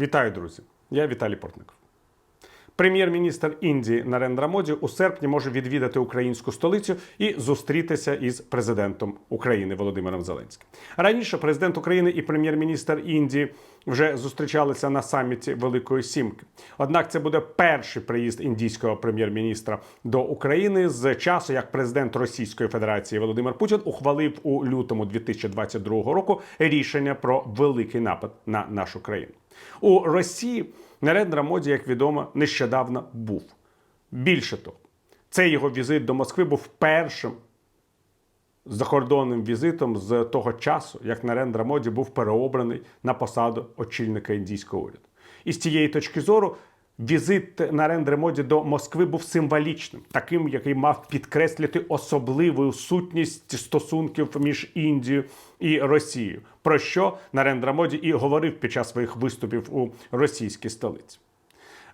Вітаю, друзі! Я Віталій Портников. Прем'єр-міністр Індії Нарендра Моді у серпні може відвідати українську столицю і зустрітися із президентом України Володимиром Зеленським. Раніше президент України і прем'єр-міністр Індії вже зустрічалися на саміті Великої Сімки. Однак це буде перший приїзд індійського прем'єр-міністра до України з часу, як президент Російської Федерації Володимир Путін ухвалив у лютому 2022 року рішення про великий напад на нашу країну. У Росії Нарендра Моді, як відомо, нещодавно був. Більше того, цей його візит до Москви був першим закордонним візитом з того часу, як Нарендра Моді був переобраний на посаду очільника індійського уряду. І з цієї точки зору візит Нарендри Моді до Москви був символічним, таким, який мав підкреслити особливу сутність стосунків між Індією і Росією, про що Нарендра Моді і говорив під час своїх виступів у російській столиці.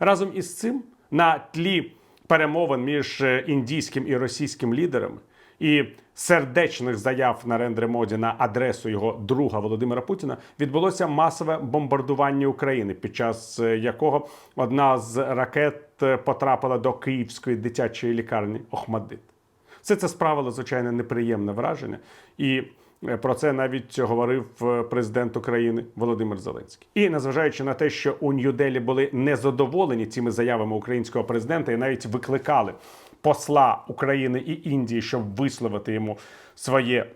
Разом із цим на тлі перемовин між індійським і російським лідерами і сердечних заяв Нарендри Моді на адресу його друга Володимира Путіна відбулося масове бомбардування України, під час е, якого одна з ракет е, потрапила до київської дитячої лікарні Охмадит. Все це справило звичайно неприємне враження, і е, про це навіть говорив президент України Володимир Зеленський. І незважаючи на те, що у Нью-Делі були незадоволені цими заявами українського президента, і навіть викликали посла України і Індії, щоб висловити йому своє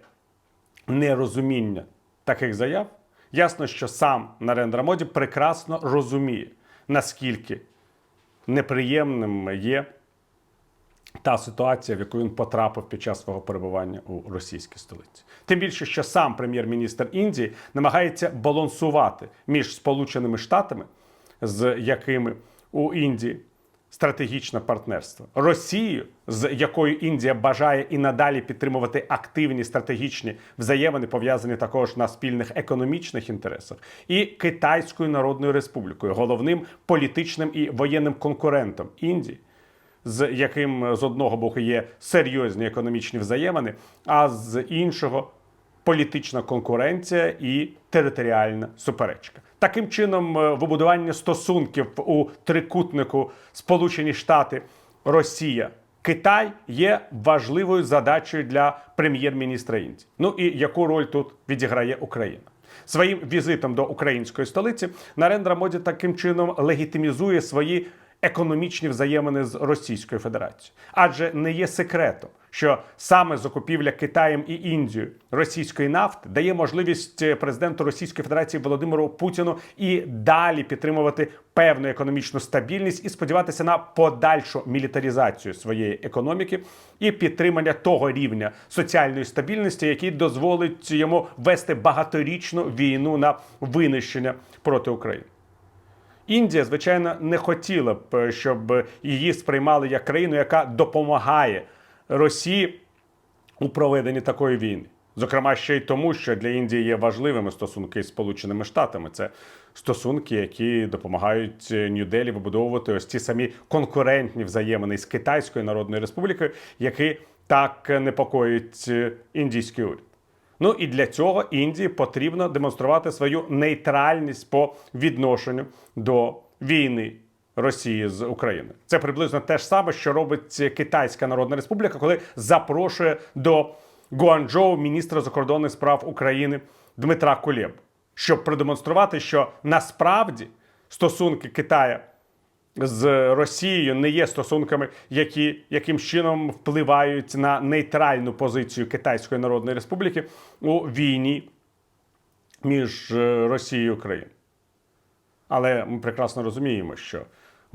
нерозуміння таких заяв, ясно, що сам Нарендра Моді прекрасно розуміє, наскільки неприємним є та ситуація, в яку він потрапив під час свого перебування у російській столиці. Тим більше, що сам прем'єр-міністр Індії намагається балансувати між Сполученими Штатами, з якими у Індії стратегічне партнерство, Росією, з якою Індія бажає і надалі підтримувати активні стратегічні взаємини, пов'язані також на спільних економічних інтересах, і Китайською Народною Республікою, головним політичним і воєнним конкурентом Індії з яким з одного боку є серйозні економічні взаємини, а з іншого політична конкуренція і територіальна суперечка. Таким чином, е, вибудування стосунків у трикутнику Сполучені Штати, Росія. Китай є важливою задачею для прем'єр-міністра Індії. Ну і яку роль тут відіграє Україна? Своїм візитом до української столиці Нарендра Моді таким чином легітимізує свої економічні взаємини з Російською Федерацією, адже не є секретом, що саме закупівля Китаєм і Індією російської нафти дає можливість е, президенту Російської Федерації Володимиру Путіну і далі підтримувати певну економічну стабільність і сподіватися на подальшу мілітаризацію своєї економіки і підтримання того рівня соціальної стабільності, який дозволить йому вести багаторічну війну на винищення проти України. Індія, звичайно, не хотіла б, щоб її сприймали як країну, яка допомагає Росії у проведенні такої війни. Зокрема, ще й тому, що для Індії є важливими стосунки з Сполученими Штатами. Це стосунки, які допомагають Нью-Делі вибудовувати ось ті самі конкурентні взаємини з Китайською Народною Республікою, які так непокоїть індійський уряд. Ну і для цього Індії потрібно демонструвати свою нейтральність по відношенню до війни Росії з Україною. Це приблизно те ж саме, що робить Китайська Народна Республіка, коли запрошує до Гуанчжоу міністра закордонних справ України Дмитра Кулєб, щоб продемонструвати, що насправді стосунки Китая з Росією не є стосунками, які яким чином впливають на нейтральну позицію Китайської Народної Республіки у війні між е, Росією і Україною. Але ми прекрасно розуміємо, що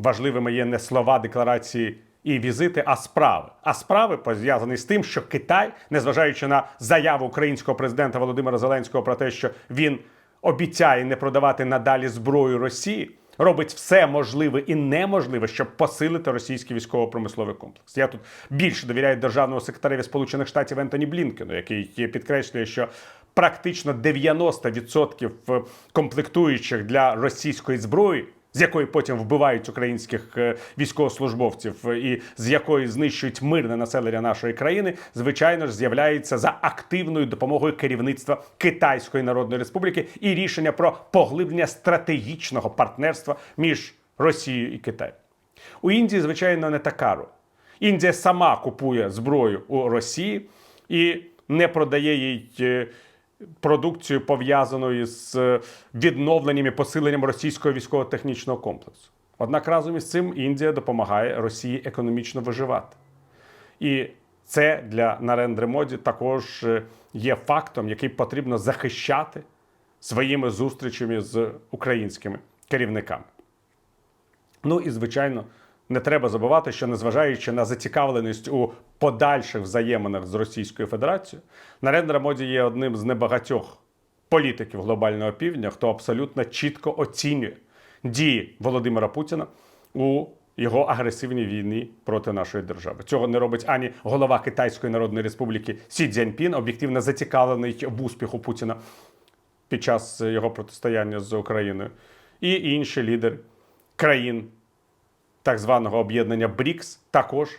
важливими є не слова декларації і візити, а справи. А справи пов'язані з тим, що Китай, незважаючи на заяву українського президента Володимира Зеленського про те, що він обіцяє не продавати надалі зброю Росії, робить все можливе і неможливе, щоб посилити російський військово-промисловий комплекс. Я тут більше довіряю державному секретареві Сполучених Штатів Ентоні Блінкену, який підкреслює, що практично 90% комплектуючих для російської зброї з якої потім вбивають українських е, військовослужбовців е, і з якої знищують мирне населення нашої країни, звичайно ж, з'являється за активною допомогою керівництва Китайської Народної Республіки і рішення про поглиблення стратегічного партнерства між Росією і Китаєм. У Індії, звичайно, не така роль. Індія сама купує зброю у Росії і не продає їй е, продукцію, пов'язану із е, відновленням і посиленням російського військово-технічного комплексу. Однак разом із цим Індія допомагає Росії економічно виживати. І це для Нарендри Моді також е, є фактом, який потрібно захищати своїми зустрічами з українськими керівниками. Ну і звичайно, не треба забувати, що незважаючи на зацікавленість у подальших взаєминах з Російською Федерацією, Нарендра Моді є одним з небагатьох політиків глобального півдня, хто абсолютно чітко оцінює дії Володимира Путіна у його агресивній війні проти нашої держави. Цього не робить ані голова Китайської Народної Республіки Сі Цзяньпін, об'єктивно зацікавлений в успіху Путіна під час його протистояння з Україною, і інші лідери країн так званого об'єднання БРІКС також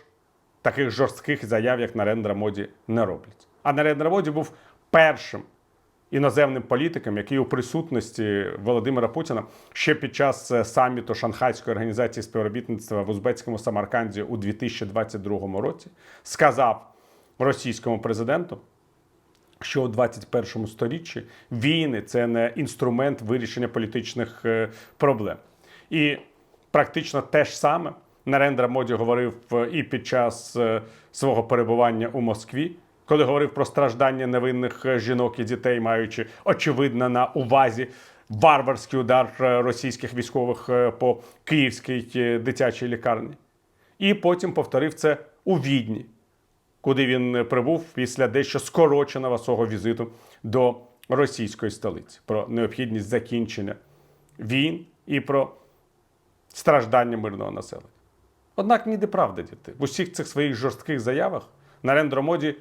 таких жорстких заяв, як Нарендра Моді, не роблять. А Нарендра Моді був першим іноземним політиком, який у присутності Володимира Путіна ще під час е, саміту Шанхайської організації співробітництва в Узбецькому Самарканді у 2022 році сказав російському президенту, що у 21 сторіччі війни це не інструмент вирішення політичних е, проблем. І практично те ж саме Нарендра Моді говорив е, і під час е, свого перебування у Москві, коли говорив про страждання невинних е, жінок і дітей, маючи очевидно на увазі варварський удар російських військових по київській дитячій лікарні. І потім повторив це у Відні, куди він прибув після дещо скороченого свого візиту до російської столиці про необхідність закінчення війн і про страждання мирного населення. Однак ніде правда, діти. В усіх цих своїх жорстких заявах Нарендра Моді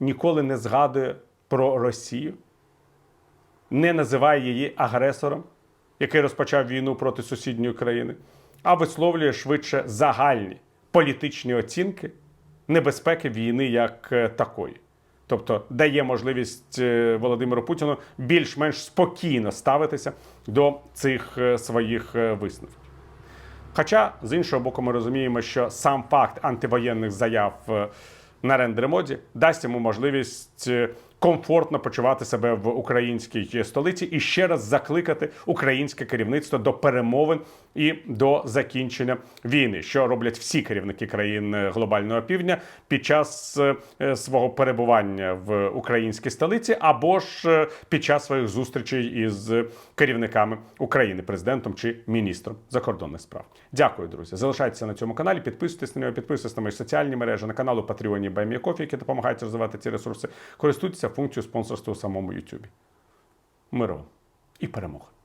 ніколи не згадує про Росію, не називає її агресором, який розпочав війну проти сусідньої країни, а висловлює швидше загальні політичні оцінки небезпеки війни як е, такої. Тобто дає можливість е, Володимиру Путіну більш-менш спокійно ставитися до цих е, своїх висновків. Хоча, з іншого боку, ми розуміємо, що сам факт антивоєнних заяв е, на рендремоді дасть йому можливість е, комфортно почувати себе в українській столиці і ще раз закликати українське керівництво до перемовин і до закінчення війни, що роблять всі керівники країн е, глобального півдня під час е, е, свого перебування в українській столиці, або ж під час своїх зустрічей із керівниками України, президентом чи міністром закордонних справ. Дякую, друзі. Залишайтеся на цьому каналі, підписуйтесь на нього, підписуйтесь на мої соціальні мережі, на канал у Патреоні Байміякофі, які допомагають розвивати ці ресурси. Користуйтеся функцією спонсорства у самому YouTube. Миру і перемоги!